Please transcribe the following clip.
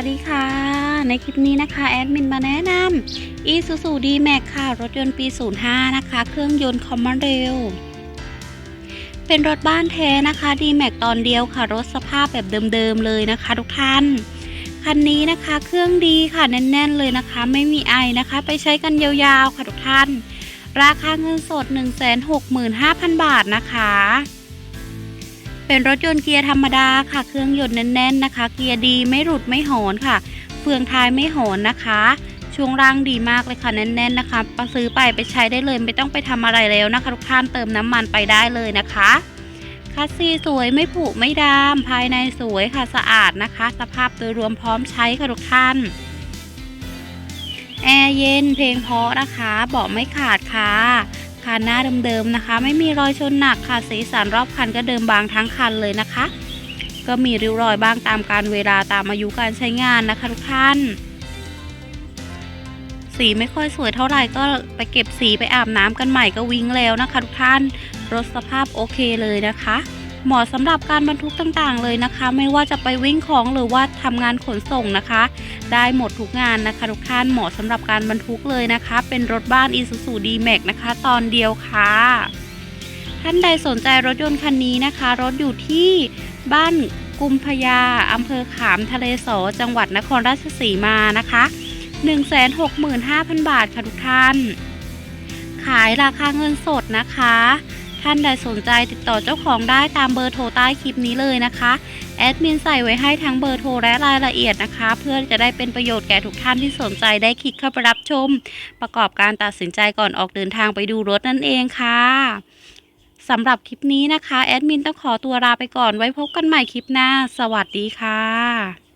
วัสดีค่ะ ในคลิปนี้นะคะ แอดมินมาแนะนำ Isuzu D-Max ค่ะ รถยนต์ปี 05 นะคะ เครื่องยนต์คอมมอนเรลเป็นรถบ้านแท้นะคะ D-Max ตอนเดียวค่ะ รถสภาพแบบเดิมๆเลยนะคะ ทุกท่าน คันนี้นะคะเครื่องดีค่ะแน่น ๆ เลยนะคะ ไม่มีไอนะคะ ไปใช้กันยาวๆ ค่ะทุกท่าน ราคาเงินสด 165,000 บาทนะคะ เป็นรถยนต์เกียร์ธรรมดาค่ะ เครื่องยนต์แน่นๆนะคะ เกียร์ดีไม่หลุดไม่หอนค่ะ เฟืองท้ายไม่หอนนะคะ ช่วงล่างดีมากเลยค่ะแน่น ๆนะคะไปซื้อไปไปใช้ได้เลยไม่ต้องไปทำอะไรแล้วนะคะทุกท่านเติมน้ำมันไปได้เลยนะคะคัสซีสวยไม่ผุไม่ดามภายในสวยค่ะสะอาดนะคะ สภาพโดยรวมพร้อมใช้ค่ะทุกท่านแอร์เย็นเพลงเพราะนะคะเบาะไม่ขาดค่ะ คันหน้าเดิมๆนะคะ ไม่มีรอยชนหนักค่ะสีสันรอบคันก็เดิมบางทั้งคันเลยนะคะ ก็มีริ้วรอยบ้างตามการเวลาตามอายุการใช้งานนะคะทุกท่านสีไม่ค่อยสวยเท่าไหร่ก็ไปเก็บสีไปอาบน้ำกันใหม่ก็วิ่งแล้วนะคะทุกท่านรถสภาพโอเคเลยนะคะ เหมาะสำหรับการบรรทุกต่างๆ เลยนะคะ ไม่ว่าจะไปวิ่งของหรือว่าทำงานขนส่งนะคะ ได้หมดทุกงานนะคะทุกท่านเหมาะสำหรับการบรรทุกเลยนะคะ เป็นรถบ้าน Isuzu D-Max นะคะ ตอนเดียวค่ะ ท่านใดสนใจรถยนต์คันนี้นะคะ รถอยู่ที่บ้านกุมพยาอำเภอขามทะเลสอจังหวัดนครราชสีมานะคะ165,000 บาทค่ะทุกท่าน ขายราคาเงินสดนะคะ ท่านใดสนใจติดต่อเจ้าของได้ตามเบอร์โทรใต้คลิปนี้เลยนะคะ แอดมินใส่ไว้ให้ทั้งเบอร์โทรและรายละเอียดนะคะ เพื่อจะได้เป็นประโยชน์แก่ทุกท่านที่สนใจได้คลิกเข้าไปรับชม ประกอบการตัดสินใจก่อนออกเดินทางไปดูรถนั่นเองค่ะสำหรับคลิปนี้นะคะ แอดมินต้องขอตัวลาไปก่อนไว้พบกันใหม่คลิปหน้า สวัสดีค่ะ